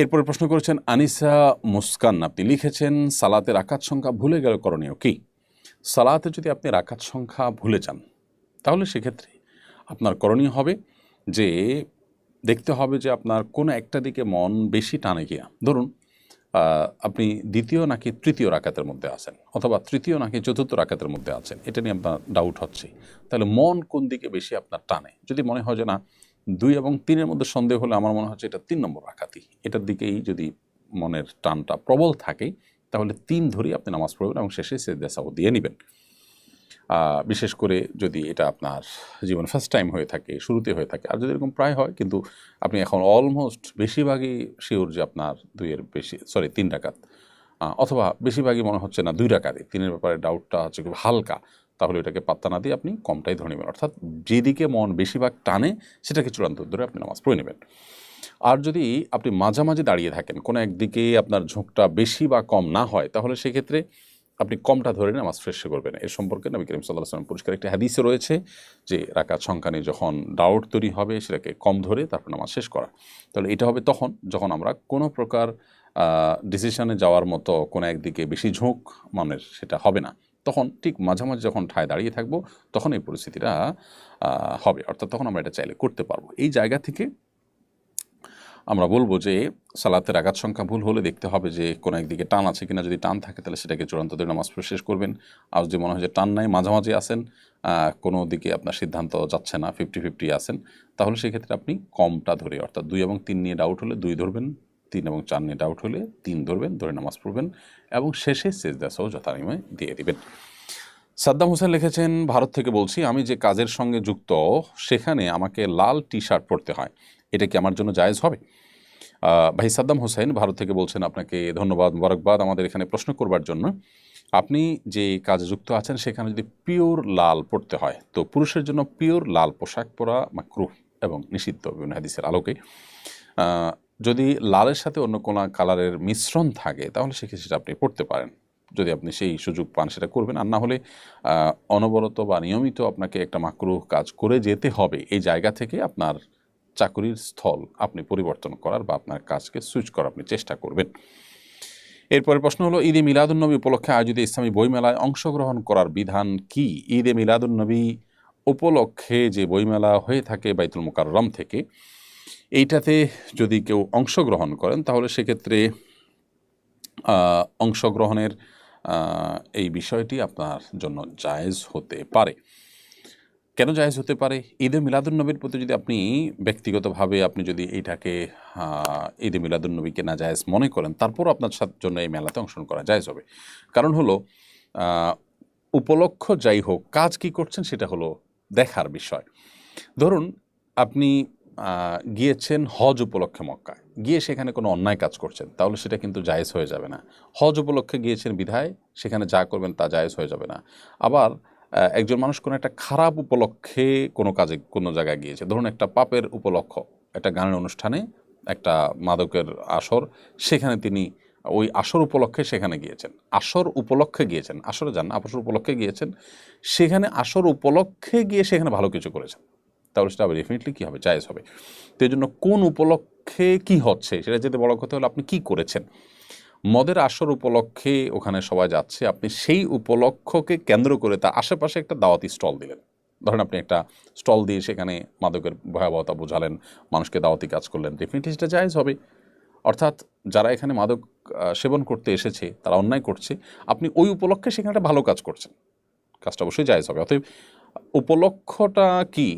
এরপরে প্রশ্ন করেছেন, আনিসা মুস্কান, আপনি লিখেছেন সালাতে রাকাত সংখ্যা ভুলে গেলে, করণীয় কি? সালাতে যদি আপনি রাকাত সংখ্যা ভুলে যান, তাহলে সেক্ষেত্রে আপনার করণীয় হবে যে, দেখতে হবে যে আপনার কোনো একটা দিকে মন বেশি টানে গিয়া ধরুন আপনি দ্বিতীয় নাকি তৃতীয় রাকাতের মধ্যে আছেন, অথবা তৃতীয় নাকি চতুর্থ রাকাতের মধ্যে আছেন, এটা নিয়ে আপনার ডাউট হচ্ছে। তাহলে মন কোন দিকে বেশি আপনার টানে? যদি মনে হয় যে না দুই এবং তিনের মধ্যে সন্দেহ হলে আমার মনে হচ্ছে এটা তিন নম্বর রাখাতি। এটার দিকেই যদি মনের টানটা প্রবল থাকে তাহলে তিন ধরেই আপনি নামাজ পড়বেন এবং শেষে সেদাসাও দিয়ে নেবেন। বিশেষ করে যদি এটা আপনার জীবন ফার্স্ট টাইম হয়ে থাকে শুরুতে হয়ে থাকে আর যদি এরকম প্রায় হয় কিন্তু আপনি এখন অলমোস্ট বেশিরভাগই শিওর যে আপনার দুইয়ের বেশি সরি তিন আহ, অথবা বেশিরভাগই মনে হচ্ছে না দুই রাকাতে তিনের ব্যাপারে ডাউটটা হচ্ছে খুব হালকা। তাহলে ওটাকে পাত্তা না দিয়ে আপনি কমটাই ধরে নেবেন। অর্থাৎ যেদিকে মন বেশিরভাগ টানে, সেটাকে চূড়ান্ত ধরে আপনি নামাজ পড়ে নেবেন। আর যদি আপনি মাঝামাঝি দাঁড়িয়ে থাকেন, কোনো একদিকে আপনার ঝোঁকটা বেশি বা কম না হয়, তাহলে সেক্ষেত্রে আপনি কমটা ধরে নামাজ শেষ করবেন। এর সম্পর্কে নবী করিম সাল্লাহ সাল্লাম পরিষ্কার একটি হাদিসে রয়েছে যে, রাকাত সংখ্যা নিয়ে যখন ডাউট তৈরি হবে, সেটাকে কম ধরে তারপর নামাজ শেষ করা। তাহলে এটা হবে তখন যখন আমরা কোনো প্রকার ডিসিশনে যাওয়ার মতো কোনো একদিকে বেশি ঝোঁক মানের সেটা হবে না। তখন ঠিক মাঝামাঝি যখন ঠায় দাঁড়িয়ে থাকব, তখন এই পরিস্থিতিটা হবে। অর্থাৎ তখন আমরা এটা চাইলে করতে পারব। এই জায়গা থেকে আমরা বলব যে, সালাতের আঘাত সংখ্যা ভুল হলে দেখতে হবে যে, কোনো একদিকে টান আছে কিনা। যদি টান থাকে, তাহলে সেটাকে চূড়ান্ত ধরে নামাজ পড়ে শেষ করবেন। আর যদি মনে হয় যে টান নাই, মাঝামাঝি আসেন কোনো দিকে আপনার সিদ্ধান্ত যাচ্ছে না ফিফটি ফিফটি আসেন তাহলে সেক্ষেত্রে আপনি কমটা ধরে, অর্থাৎ দুই এবং তিন নিয়ে ডাউট হলে দুই ধরবেন। তিন এবং চার নিয়ে ডাউট হলে তিন ধরবেন, ধরে নামাজ পড়বেন এবং শেষে সেজদাসহ যথানিময় দিয়ে দিবেন। সাদ্দাম হোসেন লিখেছেন, ভারত থেকে বলছি, আমি যে কাজের সঙ্গে যুক্ত, সেখানে আমাকে লাল টি শার্ট পরতে হয়। এটা কি আমার জন্য জায়েজ হবে? ভাই সাদ্দাম হোসেন, ভারত থেকে বলছেন আপনাকে ধন্যবাদ মোবারকবাদ আমাদের এখানে প্রশ্ন করবার জন্য। আপনি যে কাজে যুক্ত আছেন, সেখানে যদি পিওর লাল পড়তে হয়, তো পুরুষের জন্য পিওর লাল পোশাক পরা মাকরুহ এবং নিষিদ্ধ বিভিন্ন হাদিসের আলোকে। যদি লালের সাথে অন্য কোনো কালারের মিশ্রণ থাকে, তাহলে সেক্ষেত্রে সেটা আপনি পড়তে পারেন। যদি আপনি সেই সুযোগ পান, সেটা করবেন। আর না হলে অনবরত বা নিয়মিত আপনাকে একটা মাকরুহ কাজ করে যেতে হবে। এই জায়গা থেকে আপনার চাকরির স্থল আপনি পরিবর্তন করার বা আপনার কাজকে সুইচ করার আপনি চেষ্টা করবেন। এরপরে প্রশ্ন হলো, ঈদে মিলাদুন্নবী উপলক্ষে আয়োজিত ইসলামী বইমেলায় অংশগ্রহণ করার বিধান কি? ঈদে মিলাদুন্নবী উপলক্ষে যে বইমেলা হয়ে থাকে বাইতুল মুকাররম থেকে এইটাতে যদি কেউ অংশগ্রহণ করেন, তাহলে সেক্ষেত্রে অংশগ্রহণের এই বিষয়টি আপনার জন্য জায়েজ হতে পারে। কেন জায়েজ হতে পারে? ঈদে মিলাদুন্নবীর প্রতি যদি আপনি ব্যক্তিগতভাবে আপনি যদি এইটাকে ঈদে মিলাদুন্নবীকে না জায়েজ মনে করেন তারপরও আপনার জন্য এই মেলাতে অংশগ্রহণ করা জায়েজ হবে। কারণ হলো উপলক্ষ যাই হোক, কাজ কি করছেন সেটা হলো দেখার বিষয়। ধরুন, আপনি গিয়েছেন হজ উপলক্ষে মক্কায়। গিয়ে সেখানে কোনো অন্যায় কাজ করছেন, তাহলে সেটা কিন্তু জায়েজ হয়ে যাবে না। হজ উপলক্ষে গিয়েছেন বিধায়, সেখানে যা করবেন তা জায়েজ হয়ে যাবে না। আবার একজন মানুষ কোনো একটা খারাপ উপলক্ষে কোনো কাজে কোনো জায়গায় গিয়েছে। ধরুন একটা পাপের উপলক্ষ, একটা গানের অনুষ্ঠানে একটা মাদকের আসর, সেখানে তিনি ওই আসর উপলক্ষে সেখানে গিয়েছেন। আসর উপলক্ষে গিয়েছেন, আসরে যান আসর উপলক্ষে গিয়েছেন। সেখানে আসর উপলক্ষে গিয়ে সেখানে ভালো কিছু করেছেন। তাহলে সেটা ডেফিনেটলি কী হবে? জায়েজ হবে। তো এই জন্য কোন উপলক্ষে কি হচ্ছে? সেটা যেতে বড় কথা হলো আপনি কি করেছেন? মদের আসর উপলক্ষে ওখানে সবাই যাচ্ছে। আপনি সেই উপলক্ষকে কেন্দ্র করে তার আশেপাশে একটা দাওয়াতি স্টল দিলেন। ধরেন আপনি একটা স্টল দিয়ে সেখানে মাদকের ভয়াবহতা বোঝালেন, মানুষকে দাওয়াতি কাজ করলেন। ডেফিনেটলি সেটা জায়েজ হবে। অর্থাৎ যারা এখানে মাদক সেবন করতে এসেছে, তারা অন্যায় করছে। আপনি ওই উপলক্ষে সেখানে একটা ভালো কাজ করছেন। কাজটা অবশ্যই জায়েজ হবে। অতএব উপলক্ষটা কি?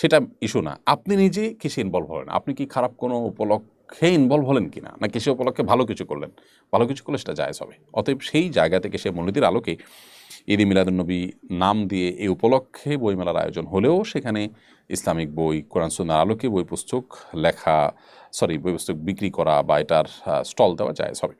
সেটা ইস্যু না। আপনি নিজে কিসে ইনভলভ হলেন। আপনি কি খারাপ কোনো উপলক্ষে ইনভলভ হলেন কিনা? না না কিসে উপলক্ষে ভালো কিছু করলেন। ভালো কিছু করলে সেটা জায়জ হবে। অতএব সেই জায়গা থেকে সে মূলনীতির আলোকে ঈদ মিলাদুন্নবী নাম দিয়ে এই উপলক্ষে বইমেলার আয়োজন হলেও সেখানে ইসলামিক বই, কোরআন সুন্নার আলোকে বই পুস্তক লেখা সরি বই পুস্তক বিক্রি করা বা এটার স্টল দেওয়া জায়জ হবে।